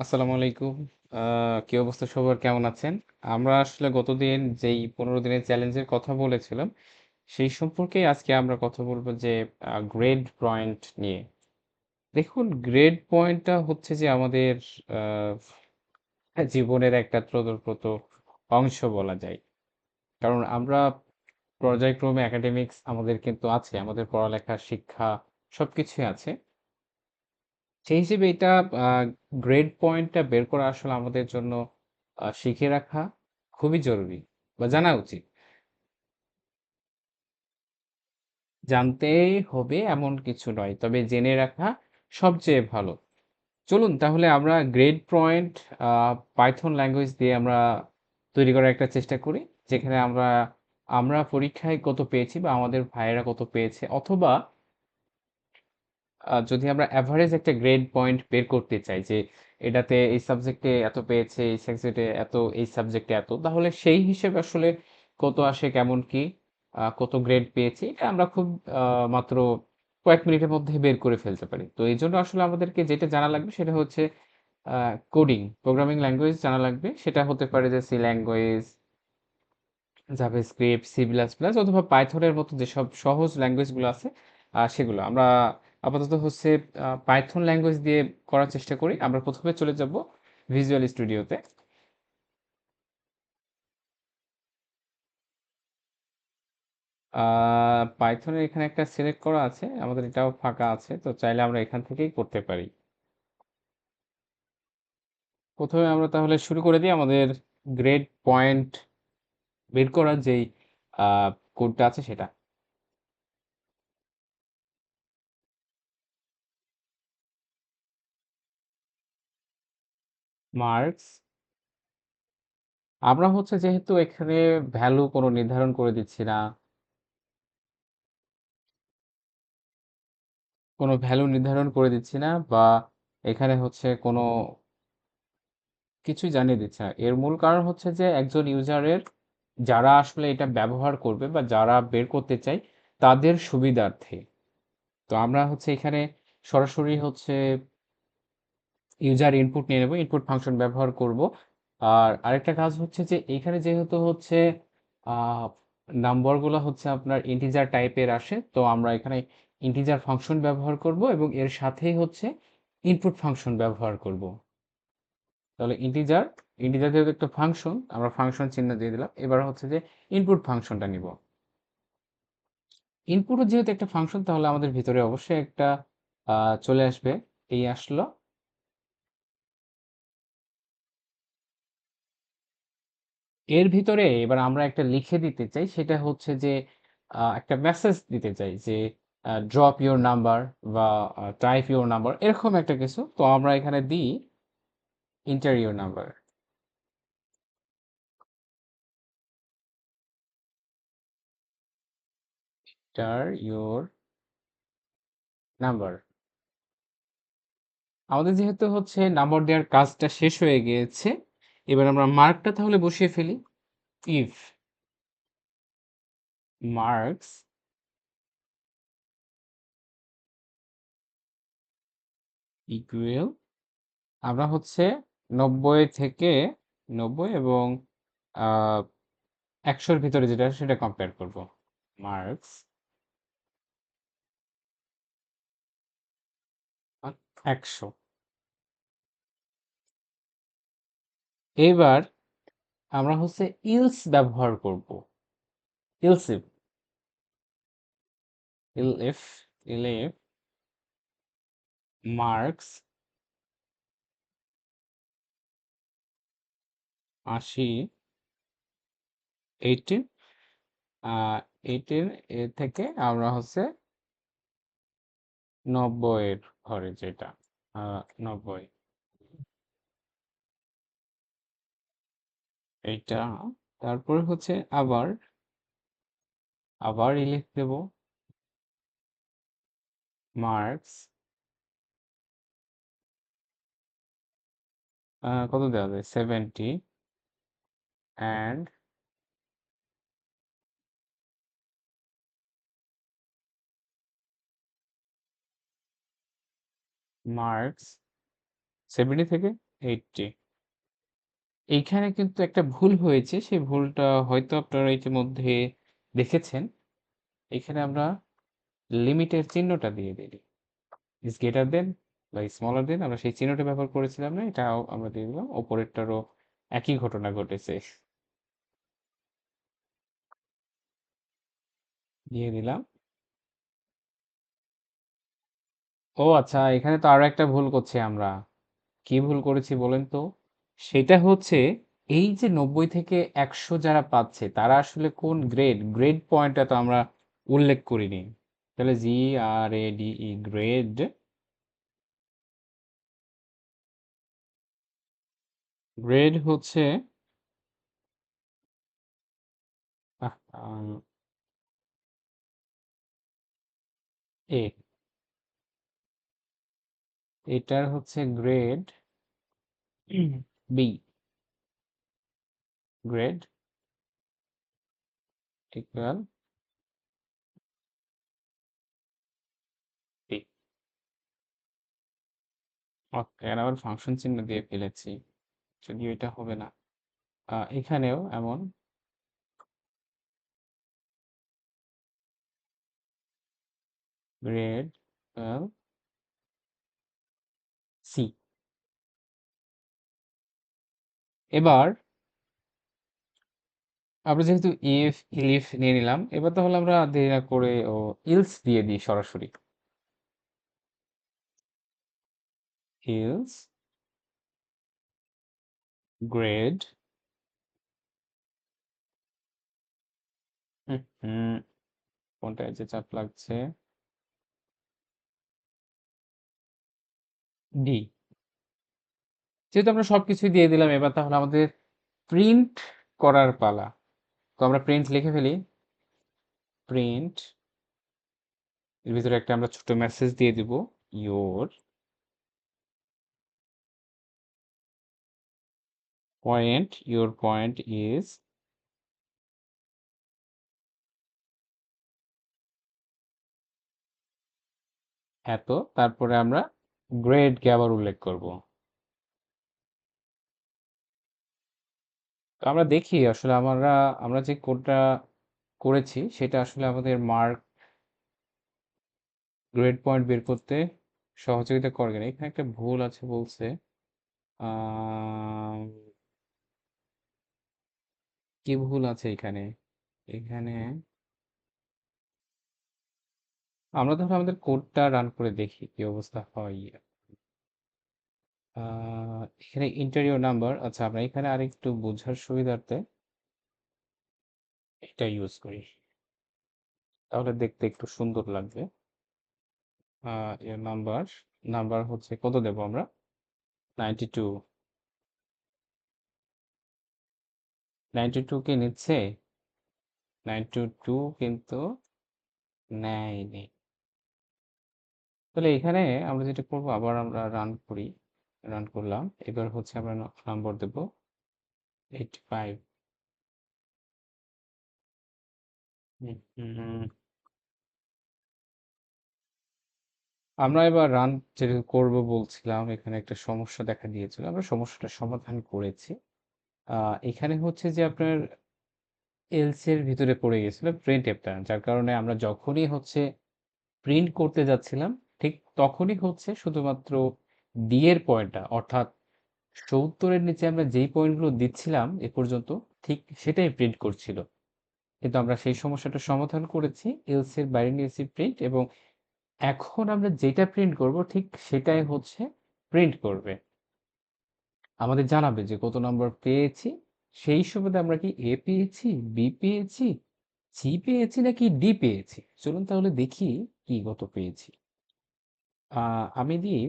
আসসালামু আলাইকুম। কি অবস্থা সবার কেমন আছেন? আমরা আসলে গতদিন যেই ১৫ দিনের চ্যালেঞ্জের কথা বলেছিলাম, সেই সম্পর্কেই আজকে আমরা কথা বলব যে গ্রেড পয়েন্ট নিয়ে। দেখুন গ্রেড পয়েন্টটা হচ্ছে যে আমাদের জীবনের একটা ওতপ্রোত অংশ বলা যায়। কারণ আমরা পর্যায়ক্রমে একাডেমিক্স আমাদের কিন্তু আছে। আমাদের পড়ালেখা, শিক্ষা সব কিছুই আছে। সেই হিসেবে এটা গ্রেড পয়েন্টটা বের করা আসলে আমাদের জন্য শিখে রাখা খুবই জরুরি বা জানা উচিত। জানতেই হবে এমন কিছু নয়। তবে জেনে রাখা সবচেয়ে ভালো। চলুন তাহলে আমরা গ্রেড পয়েন্ট পাইথন ল্যাঙ্গুয়েজ দিয়ে আমরা তৈরি করার একটা চেষ্টা করি। যেখানে আমরা, আমরা পরীক্ষায় কত পেয়েছি বা আমাদের ভাইয়েরা কত পেয়েছে অথবা যদি আমরা এভারেজ একটা গ্রেড পয়েন্ট বের করতে চাই যে এটাতে এই সাবজেক্টে এত পেয়েছে, এই সাবজেক্টে এত, এই সাবজেক্টে এত। তাহলে সেই হিসেবে আসলে কত আসে, কেমন কি, কত গ্রেড পেয়েছি, এটা আমরা খুব মাত্র কয়েক মিনিটের মধ্যে বের করে ফেলতে পারি। তো এই জন্য আসলে আমাদেরকে যেটা জানা লাগবে সেটা হচ্ছে কোডিং, প্রোগ্রামিং ল্যাঙ্গুয়েজ জানা লাগবে। সেটা হতে পারে যে C language, JavaScript, C plus plus অথবা পাইথনের মতো যেসব সহজ ল্যাঙ্গুয়েজগুলো আছে সেগুলো। আমরা আপাতত হচ্ছে পাইথন ল্যাঙ্গুয়েজ দিয়ে করার চেষ্টা করি। আমরা প্রথমে চলে যাব ভিজুয়াল স্টুডিওতে। পাইথনের এখানে একটা সিলেক্ট করা আছে। আমাদের এটাও ফাঁকা আছে। তো চাইলে আমরা এখান থেকেই করতে পারি। প্রথমে আমরা তাহলে শুরু করে দিই আমাদের গ্রেড পয়েন্ট বের করার যেই কোডটা আছে সেটা। মার্কস আমরা হচ্ছে যেহেতু এখানে ভ্যালু কোনো নির্ধারণ করে দিচ্ছি না। কোনো ভ্যালু নির্ধারণ করে দিচ্ছি না বা এখানে হচ্ছে কোনো কিছুই জানিয়ে দিচ্ছে না। এর মূল কারণ হচ্ছে যে একজন ইউজারের যারা আসলে এটা ব্যবহার করবে বা যারা বের করতে চাই তাদের সুবিধার্থে। তো আমরা হচ্ছে এখানে সরাসরি হচ্ছে ইউজার ইনপুট নিয়ে নেব। ইনপুট ফাংশন ব্যবহার করব। আর আরেকটা কাজ হচ্ছে যে এখানে যেহেতু হচ্ছে নাম্বারগুলো হচ্ছে আপনার ইন্টিজার টাইপের আসে। তো আমরা এখানে ইন্টিজার ফাংশন ব্যবহার করব এবং এর সাথেই হচ্ছে ইনপুট ফাংশন ব্যবহার করব। তাহলে ইন্টিজার, ইন্টিজার যেহেতু একটা ফাংশন, আমরা ফাংশন চিহ্ন দিয়ে দিলাম। এবার হচ্ছে যে ইনপুট ফাংশনটা নিব। ইনপুটও যেহেতু একটা ফাংশন তাহলে আমাদের ভিতরে অবশ্যই একটা চলে আসবে। এই আসলো। এর ভিতরে এবার আমরা একটা লিখে দিতে চাই সেটা হচ্ছে যে আ একটা মেসেজ দিতে চাই যে ড্রপ ইউর নাম্বার বা টাইপ ইউর নাম্বার এরকম একটা কিছু। তো আমরা এখানে দিই ইন্টার ইউর নাম্বার। নাম্বার। আমাদের যেহেতু হচ্ছে নাম্বার দেওয়ার কাজটা শেষ হয়ে গিয়েছে, এবার আমরা মার্কটা তাহলে বসিয়ে ফেলি। ইফ মার্কস ইকুয়াল আমরা হচ্ছে ৯০ থেকে ৯০ এবং একশোর ভিতরে যেটা সেটা কম্পেয়ার করব। মার্কস আ এবার আমরা হচ্ছে ইলস ব্যবহার করব। Else if elif elif marks ৮০ 18 আ 18 এর থেকে আমরা হচ্ছে নব্বইয়ের ঘরে যেটা, আ এইটা তারপরে হচ্ছে আবার আবার ইলিফ দেব। মার্কস কত দেওয়া যায়? 70 অ্যান্ড মার্কস 70 থেকে এইটটি এইখানে কিন্তু একটা ভুল হয়েছে। সেই ভুলটা হয়তো আপনারা ইতিমধ্যে দেখেছেন। এখানে আমরা লিমিটের চিহ্নটা দিয়ে দিই। ইজ গ্রেটার দেন বা স্মলার দেন আমরা সেই চিহ্নটা ব্যবহার করেছিলাম না, এটাও আমরা দিয়ে দিলাম। ওপরেরটারও একই ঘটনা ঘটেছে। দিয়ে দিলাম। ও আচ্ছা এখানে তো আরও একটা ভুল করছি আমরা। কি ভুল করেছি বলেন তো? সেটা হচ্ছে এই যে নব্বই থেকে একশো যারা পাচ্ছে, তারা আসলে কোন গ্রেড গ্রেড পয়েন্টটা তো আমরা উল্লেখ করিনি। তাহলে G R A D E grade grade হচ্ছে এ এটার হচ্ছে grade B grade equal B okay আর আবার ফাংশন চিহ্ন দিয়ে ফেলেছি, যদিও এটা হবে না। এখানেও এমন। গ্রেড সি এবার আমরা যেহেতু ইফ ইলিফ নিয়ে নিলাম, এবার তাহলে আমরা দেরি না করে ও ইলস দিয়ে দিই সরাসরি। ইলস গ্রেড হুম যে চাপ লাগছে? ডি যেহেতু আমরা সবকিছুই দিয়ে দিলাম, এবার তাহলে আমাদের প্রিন্ট করার পালা। তো আমরা প্রিন্ট লিখে ফেলি। প্রিন্ট এর ভিতরে একটা আমরা ছোট মেসেজ দিয়ে দিব your point your point is এত। তারপরে আমরা গ্রেডকে আবার উল্লেখ করব। তো আমরা দেখি আসলে আমরা আমরা যে কোডটা করেছি সেটা আসলে আমাদের মার্ক গ্রেড পয়েন্ট বের করতে সহযোগিতা করে কিনা। এখানে একটা ভুল আছে বলছে কি ভুল আছে এখানে? এখানে আমরা তাহলে আমাদের কোডটা রান করে দেখি কি অবস্থা হয়। এখানে ইন্টারিয়র নাম্বার আচ্ছা আমরা এখানে আরেকটু বোঝার সুবিধার্থে এটা ইউজ করি। তাহলে দেখতে একটু সুন্দর লাগবে। এর নাম্বার নাম্বার হচ্ছে কত দেব আমরা? নাইনটি টু নাইনটি টু কে নিচ্ছে? নাইনটি টু কিন্তু নেয়নি। তাহলে এখানে আমরা যেটা করব, আবার আমরা রান করি। রান করলাম। এবার হচ্ছে আমরা নম্বর দেব এইট ফাইভ আমরা এবার রান যেটা করব বলছিলাম, এখানে একটা সমস্যা দেখা দিয়েছিল, আমরা সমস্যাটা সমাধান করেছি। এখানে হচ্ছে যে আপনার এলস এর ভিতরে পড়ে গেছিল প্রিন্ট অ্যাপটা যার কারণে আমরা যখনই হচ্ছে প্রিন্ট করতে যাচ্ছিলাম, ঠিক তখনই হচ্ছে শুধুমাত্র ডি এর পয়েন্টটা অর্থাৎ সত্তরের নিচে আমরা যেই পয়েন্টগুলো দিচ্ছিলাম এ পর্যন্ত, ঠিক সেটাই প্রিন্ট করছিল। কিন্তু আমরা সেই সমস্যাটা সমাধান করেছি এলস এর বাইরে নিয়েছি প্রিন্ট এবং এখন আমরা যেটা প্রিন্ট করব, ঠিক সেটাই হচ্ছে প্রিন্ট করবে। আমাদের জানাবে যে কত নম্বর পেয়েছি, সেই সুবাদে আমরা কি এ পেয়েছি বি পেয়েছি সি পেয়েছি নাকি ডি পেয়েছি? চলুন তাহলে দেখি কি কত পেয়েছি। আমি দিই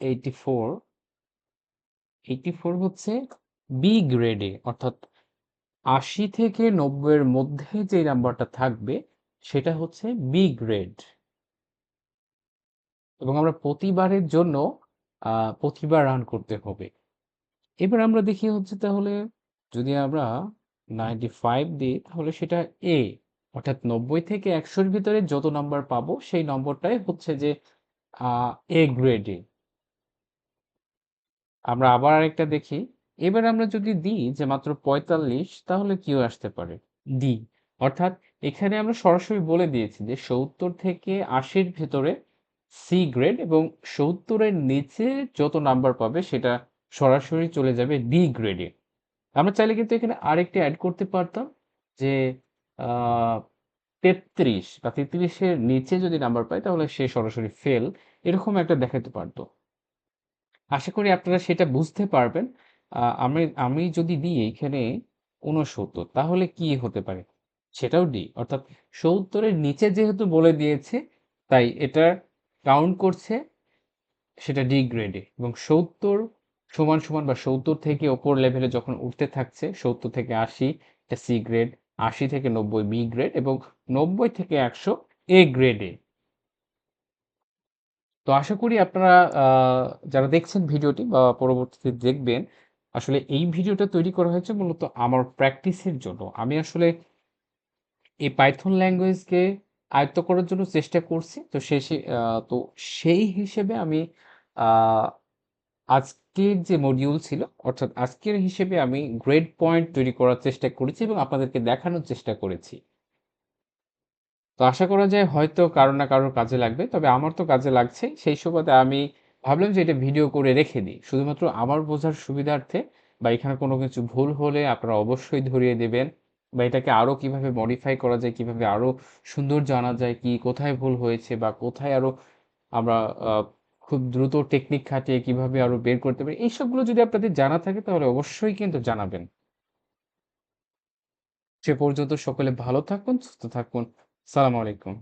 এইটি ফোর এইটি ফোর হচ্ছে বি গ্রেডে অর্থাৎ আশি থেকে নব্বইয়ের মধ্যে যে নাম্বারটা থাকবে, সেটা হচ্ছে বি গ্রেড এবং আমরা প্রতিবারের জন্য প্রতিবার রান করতে হবে। এবার আমরা দেখি হচ্ছে তাহলে, যদি আমরা নাইনটি ফাইভ দিই, তাহলে সেটা এ অর্থাৎ নব্বই থেকে একশোর ভিতরে যত নাম্বার পাবো, সেই নম্বরটাই হচ্ছে যে এ। গ্রেডে আমরা আবার আরেকটা দেখি। এবার আমরা যদি দিই যে মাত্র ৪৫ তাহলে কি আসতে পারে? ডি। অর্থাৎ এখানে আমরা সরাসরি বলে দিয়েছি যে ৭০ থেকে আশির ভেতরে সি গ্রেড এবং সত্তরের নিচে যত নাম্বার পাবে সেটা সরাসরি চলে যাবে ডি গ্রেডে। আমরা চাইলে কিন্তু এখানে আরেকটা অ্যাড করতে পারতাম যে তেত্রিশ বা তেত্রিশের নিচে যদি নাম্বার পায় তাহলে সে সরাসরি ফেল। এরকম একটা দেখাতে পারত। আশা করি আপনারা সেটা বুঝতে পারবেন। আমি আমি যদি দিই এইখানে ৬৯ তাহলে কি হতে পারে? সেটাও ডি। অর্থাৎ ৭০ এর নিচে যেহেতু বলে দিয়েছে তাই এটা কাউন্ট করছে সেটা ডি গ্রেডে এবং ৭০ সমান, সমান বা ৭০ থেকে ওপর লেভেলে যখন উঠতে থাকছে ৭০ থেকে ৮০ এটা সি গ্রেড, ৮০ থেকে ৯০ বি গ্রেড এবং ৯০ থেকে ১০০ এ গ্রেডে। তো আশা করি আপনারা যারা দেখছেন ভিডিওটি বা পরবর্তীতে দেখবেন, আসলে এই ভিডিওটা তৈরি করা হয়েছে মূলত আমার প্র্যাকটিসের জন্য। আমি আসলে এই পাইথন ল্যাঙ্গুয়েজকে আয়ত্ত করার জন্য চেষ্টা করছি। তো আ তো সেই হিসেবে আমি আজকের যে মডিউল ছিল অর্থাৎ আজকের হিসেবে আমি গ্রেড পয়েন্ট তৈরি করার চেষ্টা করেছি এবং আপনাদেরকে দেখানোর চেষ্টা করেছি। তো আশা করা যায় হয়তো কারও না কারোর কাজে লাগবে। তবে আমার তো কাজে লাগছে সেই সুবাদে আমি ভাবলাম যে এটা ভিডিও করে রেখে দিই। শুধুমাত্র আমার বোঝার সুবিধার্থে বা এখানে কোনো কিছু ভুল হলে আপনারা অবশ্যই ধরিয়ে দেবেন বা এটাকে আরও কীভাবে মডিফাই করা যায়, কীভাবে আরও সুন্দর জানা যায়, কি কোথায় ভুল হয়েছে বা কোথায় আরও আমরা খুব দ্রুত টেকনিক খাটিয়ে কীভাবে আরও বের করতে পারি। এইসবগুলো যদি আপনাদের জানা থাকে তাহলে অবশ্যই কিন্তু জানাবেন। সে পর্যন্ত সকলে ভালো থাকুন, সুস্থ থাকুন। সালামু আলাইকুম।